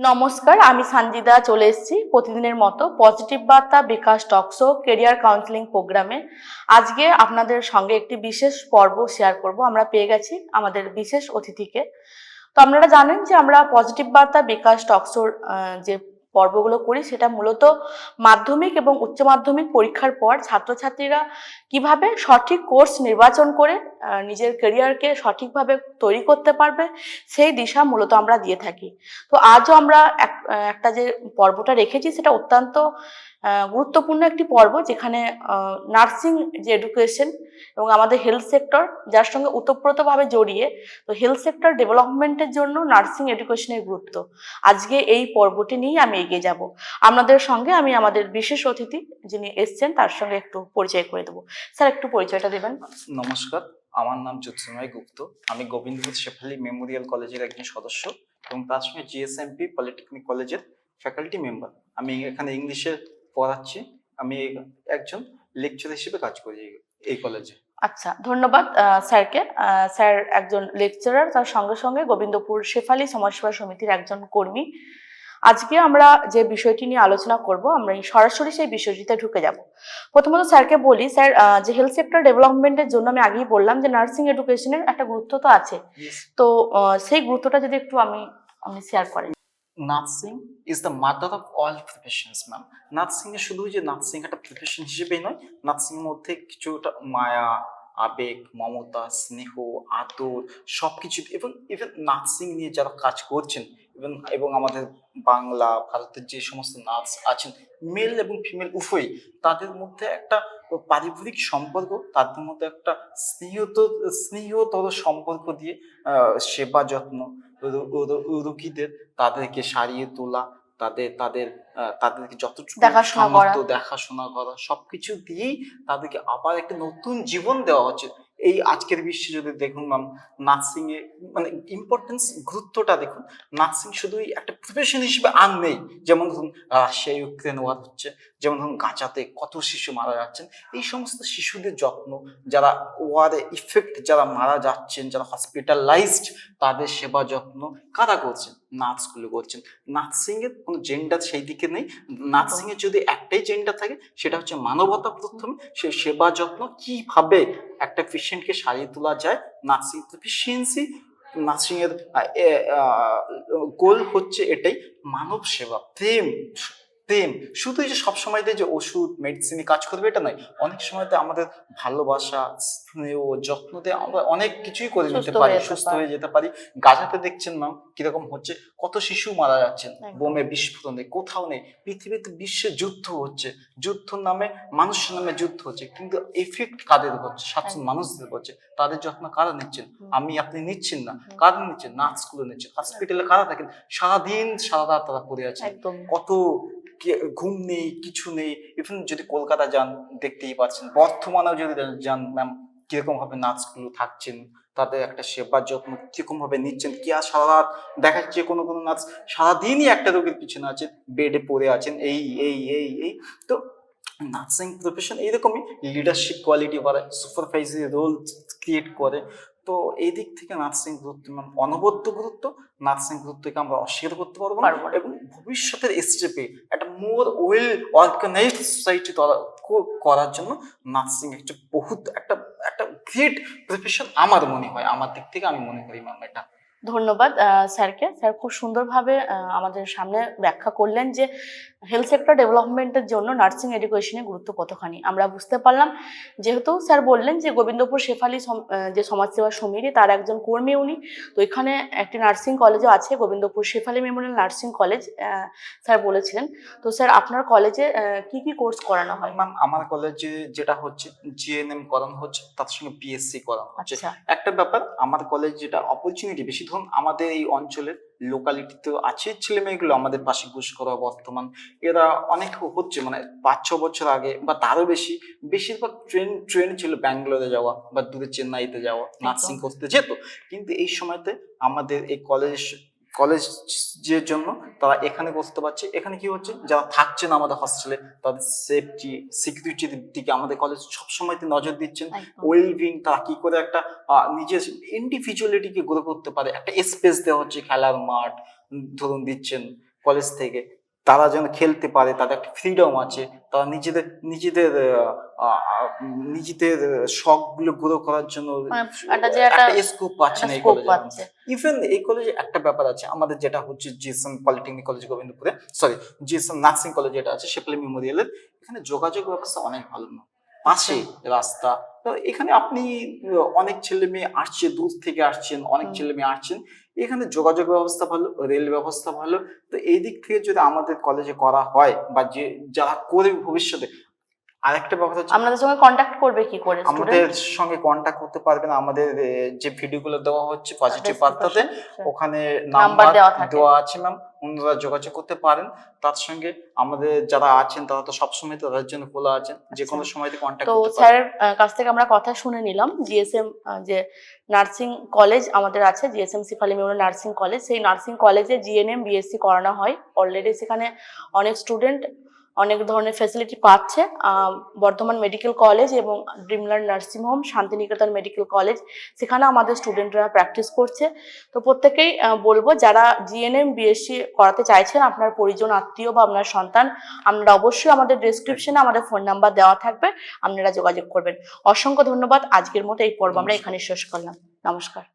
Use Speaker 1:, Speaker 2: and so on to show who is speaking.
Speaker 1: নমস্কার, আমি সঞ্জিদা চলে এসেছি প্রতিদিনের মতো পজিটিভ বার্তা বিকাশ টকশো কেরিয়ার কাউন্সিলিং প্রোগ্রামে আজকে আপনাদের সঙ্গে একটি বিশেষ পর্ব শেয়ার করব। আমরা পেয়ে গেছি আমাদের বিশেষ অতিথিকে। তো আপনারা জানেন যে আমরা পজিটিভ বার্তা বিকাশ টকশোর যে পর্বগুলো করি, সেটা মূলত মাধ্যমিক এবং উচ্চ মাধ্যমিক পরীক্ষার পর ছাত্রছাত্রীরা কীভাবে সঠিক কোর্স নির্বাচন করে নিজের কেরিয়ারকে সঠিকভাবে তৈরি করতে পারবে, সেই দিশা মূলত আমরা দিয়ে থাকি। তো আজও আমরা একটা যে পর্বটা রেখেছি সেটা অত্যন্ত গুরুত্বপূর্ণ একটি পর্ব যেখানে নার্সিং যে এডুকেশন এবং আমাদের হেলথ সেক্টর যার সঙ্গে ওতপ্রোতভাবে জড়িয়ে, তো হেলথ সেক্টর ডেভেলপমেন্টের জন্য নার্সিং এডুকেশনের গুরুত্ব। আজকে এই পর্বটি নিয়ে আমি এগিয়ে যাব। আপনাদের সঙ্গে আমি আমাদের বিশেষ অতিথি যিনি এসছেন তার সঙ্গে একটু পরিচয় করে দেবো। স্যার, একটু পরিচয়টা দেবেন।
Speaker 2: নমস্কার। আমার নাম জ্যোৎস্নাময় গুপ্ত। আমি গোবিন্দপুর শেফালি মেমোরিয়াল কলেজের একজন সদস্য এবং তার সঙ্গে জিএসএমপি পলিটেকনিক কলেজের ফ্যাকাল্টি মেম্বার। আমি এখানে ইংলিশে পড়াচ্ছি। আমি একজন লেকচার হিসেবে কাজ করি এই- কলেজে।
Speaker 1: আচ্ছা ধন্যবাদ স্যারকে। স্যার একজন লেকচারার। তার সঙ্গে সঙ্গে গোবিন্দপুর শেফালি সমাজসেবা সমিতির একজন কর্মী। আজকে আমরা যে বিষয়টি নিয়ে আলোচনা করব আমরা সরাসরি সেই বিষয়টিতে ঢুকে যাব। প্রথমত স্যারকে বলি স্যার যে হেলথ সেক্টর ডেভেলপমেন্টের জন্য আমি আগেই বললাম যে নার্সিং এডুকেশনের একটা গুরুত্ব তো আছে। তো সেই গুরুত্বটা যদি একটু আমি আমি শেয়ার করেন
Speaker 2: nursing is the mother of all professions ma'am nursing এ শুধু যে নার্সিং একটা প্রফেশন হিসেবেই নয় নার্সিং এর মধ্যে কিছুটা মায়া আবেগ, মমতা, স্নেহ আদর সব কিছু এবং ইভেন নার্সিং নিয়ে যারা কাজ করছেন এবং এবং আমাদের বাংলা, ভারতের যে সমস্ত নার্স আছেন মেল এবং ফিমেল উভয়ই, তাদের মধ্যে একটা পারিবারিক সম্পর্ক, তাদের মধ্যে একটা স্নেহত, স্নেহতর সম্পর্ক দিয়ে সেবা যত্ন রো- রো- তাদেরকে সারিয়ে তোলা তাদের তাদের তাদেরকে যতটুকু
Speaker 1: দেখাশোনা
Speaker 2: সামর্থ্য
Speaker 1: করা।
Speaker 2: দেখাশোনা করা সবকিছু দিয়েই তাদেরকে আবার একটা নতুন জীবন দেওয়া হচ্ছে। এই আজকের বিশ্বে যদি দেখুন ম্যাম নার্সিং এ মানে ইম্পর্টেন্স গুরুত্বটা দেখুন নার্সিং শুধুই একটা প্রফেশন হিসেবে আর নেই। যেমন ধরুন রাশিয়া ইউক্রেন ওয়ার হচ্ছে যেমন ধরুন গাজাতে কত শিশু মারা যাচ্ছেন এই সমস্ত শিশুদের যত্ন যারা ওয়ারে ইফেক্ট যারা মারা যাচ্ছেন যারা হসপিটালাইজড তাদের সেবা যত্ন কারা করছেন? নার্সগুলো করছেন। নার্সিং এর কোনো জেন্ডার সেই দিকে নেই। নার্সিংয়ের এর যদি একটাই জেন্ডার থাকে সেটা হচ্ছে মানবতা প্রথমে। সে সেবা যত্ন কীভাবে একটা পেশেন্টকে সারিয়ে তোলা যায়? নার্সিং এফিসিয়েন্সি নার্সিং এর গোল হচ্ছে এটাই মানব সেবা প্রেম প্রেম শুধু এই যে সবসময় যে ওষুধ মেডিসিনে কাজ করবে এটা নয়। অনেক সময়তে আমাদের ভালোবাসা স্নেহ যত্ন দিয়ে আমরা অনেক কিছুই করে নিতে পারি সুস্থ। হয়ে যেতে পারি। গাজাতে দেখছেন ম্যাম কীরকম হচ্ছে? কত শিশু মারা যাচ্ছেন। বোমে বিস্ফোরণে কোথাও নেই। পৃথিবীতে বিশ্বে যুদ্ধ হচ্ছে। যুদ্ধ নামে মানুষের নামে যুদ্ধ হচ্ছে। কিন্তু এফেক্ট কাদের হচ্ছে? সাতজন মানুষদের হচ্ছে। তাদের যত্ন কারা নিচ্ছেন? আমি আপনি নিচ্ছেন না। কারা নিচ্ছেন? নার্সগুলো নিচ্ছেন। হসপিটালে কারা থাকেন? সারাদিন সারা রাত তারা পড়ে আছেন। কত ঘুম নেই, কিছু নেই ইভেন যদি কলকাতা যান, দেখতেই পাচ্ছেন। বর্ধমানেও যদি যান ম্যাম কীরকম ভাবে নার্সগুলো থাকছেন, তাদের একটা সেবার যত্ন কীরকম ভাবে নিচ্ছেন, কি আর সারা রাত দেখা যাচ্ছে কোনো কোনো নার্স সারাদিনই একটা রোগীর পিছনে আছেন বেডে পড়ে আছেন, এই এই এই এই। তো নার্সিং প্রফেশন এইরকমই লিডারশিপ কোয়ালিটি বাড়ায় সুপারভাইজারি রোল ক্রিয়েট করে তো এই দিক থেকে নার্সিং গুরুত্ব মানে অনবদ্য গুরুত্ব নার্সিং গুরুত্বকে আমরা অস্বীকার করতে পারব না।
Speaker 1: পারব না।
Speaker 2: এবং ভবিষ্যতের স্টেপে একটা মোর ওয়েল অর্গানাইজড সোসাইটি করার জন্য নার্সিং একটা বহুত একটা একটা গ্রেট প্রফেশন আমার মনে হয়। আমার দিক থেকে আমি মনে করি ম্যাম এটা
Speaker 1: ধন্যবাদ স্যারকে। স্যার খুব সুন্দরভাবে আমাদের সামনে ব্যাখ্যা করলেন যে হেলথ সেক্টর ডেভেলপমেন্টের জন্য নার্সিং এডুকেশনের গুরুত্ব কতখানি। আমরা বুঝতে পারলাম যেহেতু স্যার বললেন যে গোবিন্দপুর শেফালি যে সমাজসেবা সমিতি তার একজন কর্মী উনি। তো এখানে একটি নার্সিং কলেজও আছে Gobindapur Shefali memorial nursing college sir বলেছিলেন। তো স্যার আপনার কলেজে কি কি কোর্স করানো হয়?
Speaker 2: ম্যাম আমার কলেজে যেটা হচ্ছে জিএনএম করানো হচ্ছে তার সঙ্গে পিএসসি করানো হচ্ছে।
Speaker 1: আচ্ছা।
Speaker 2: একটা ব্যাপার আমার কলেজ যেটা অপরচুনিটি বেশি ধরুন আমাদের এই অঞ্চলের লোকালিটিতে আছে ছেলে মেয়েগুলো আমাদের পাশে ঘুষ করা বর্তমান। এরা অনেক হচ্ছে মানে পাঁচ ছ বছর আগে বা তারও বেশি বেশিরভাগ ট্রেন ট্রেন ছিল ব্যাঙ্গালোরে যাওয়া বা দূরে চেন্নাইতে যাওয়া নার্সিং করতে যেত। কিন্তু এই সময়তে আমাদের এই কলেজ কলেজের জন্য তারা এখানে বসতে পারছে। এখানে কি হচ্ছে? যারা থাকছেন আমাদের হস্টেলে তাদের সেফটি সিকিউরিটির দিকে আমাদের কলেজ সবসময় নজর দিচ্ছেন। ওয়েলবিং তারা কি করে একটা নিজের ইন্ডিভিজুয়ালিটিকে গ্রো করতে পারে। একটা স্পেস দেওয়া হচ্ছে খেলার মাঠ ধরুন দিচ্ছেন কলেজ থেকে। তারা যেন খেলতে পারে তাদের একটা ফ্রিডম আছে তারা নিজেদের নিজেদের নিজেদের শখগুলো গ্রো করার জন্য
Speaker 1: মানে একটা যে একটা-
Speaker 2: স্কোপ এই কলেজে ইভেন এই কলেজে একটা ব্যাপার আছে আমাদের যেটা হচ্ছে জিএসএম পলিটেকনিক কলেজ গোবিন্দপুরে সরি জিএসএম নার্সিং কলেজ যেটা আছে শেপলি মেমোরিয়ালের এখানে যোগাযোগ ব্যবস্থা অনেক ভালো না। পাশে রাস্তা। তো এখানে আপনি অনেক ছেলে মেয়ে আসছে দূর থেকে আসছেন অনেক ছেলে মেয়ে আসছেন। এখানে যোগাযোগ ব্যবস্থা ভালো রেল ব্যবস্থা ভালো। তো এই দিক থেকে যদি আমাদের কলেজে করা হয় বা যে যারা করে ভবিষ্যতে আরেকটা ব্যাপার হচ্ছে
Speaker 1: আপনাদের সঙ্গে কন্ট্যাক্ট করবে কি করে
Speaker 2: আমাদের সঙ্গে কন্ট্যাক্ট করতে পারবেন। আমাদের যে ভিডিওগুলো দেওয়া হচ্ছে পজিটিভ বার্তাতে ওখানে
Speaker 1: নাম্বার। দেওয়া
Speaker 2: আছে ম্যাম ওনারা যোগাযোগ করতে পারেন। তার সঙ্গে আমাদের যারা আছেন তারা তো সবসময় তাদের জন্য খোলা আছেন। যে কোনো
Speaker 1: আচ্ছা।
Speaker 2: সময় কন্ট্যাক্ট
Speaker 1: তো স্যারের কাছ থেকে আমরা কথা শুনে নিলাম। জিএসএম যে নার্সিং কলেজ আমাদের আছে GSM Shefali memorial nursing college. সেই নার্সিং কলেজে জিএনএম বিএসসি করানো হয়। অলরেডি সেখানে অনেক স্টুডেন্ট অনেক ধরনের ফ্যাসিলিটি পাচ্ছে। বর্ধমান মেডিকেল কলেজ এবং Dreamland nursing home Santiniketan medical college সেখানে আমাদের স্টুডেন্টরা প্র্যাকটিস করছে। তো প্রত্যেকেই বলব যারা জিএনএম বিএসসি করাতে চাইছেন আপনার পরিজন আত্মীয় বা আপনার সন্তান আপনারা অবশ্যই আমাদের ডেসক্রিপশনে আমাদের ফোন নাম্বার দেওয়া থাকবে আপনারা যোগাযোগ করবেন। অসংখ্য ধন্যবাদ। আজকের মতো এই পর্ব আমরা এখানে শেষ করলাম। নমস্কার।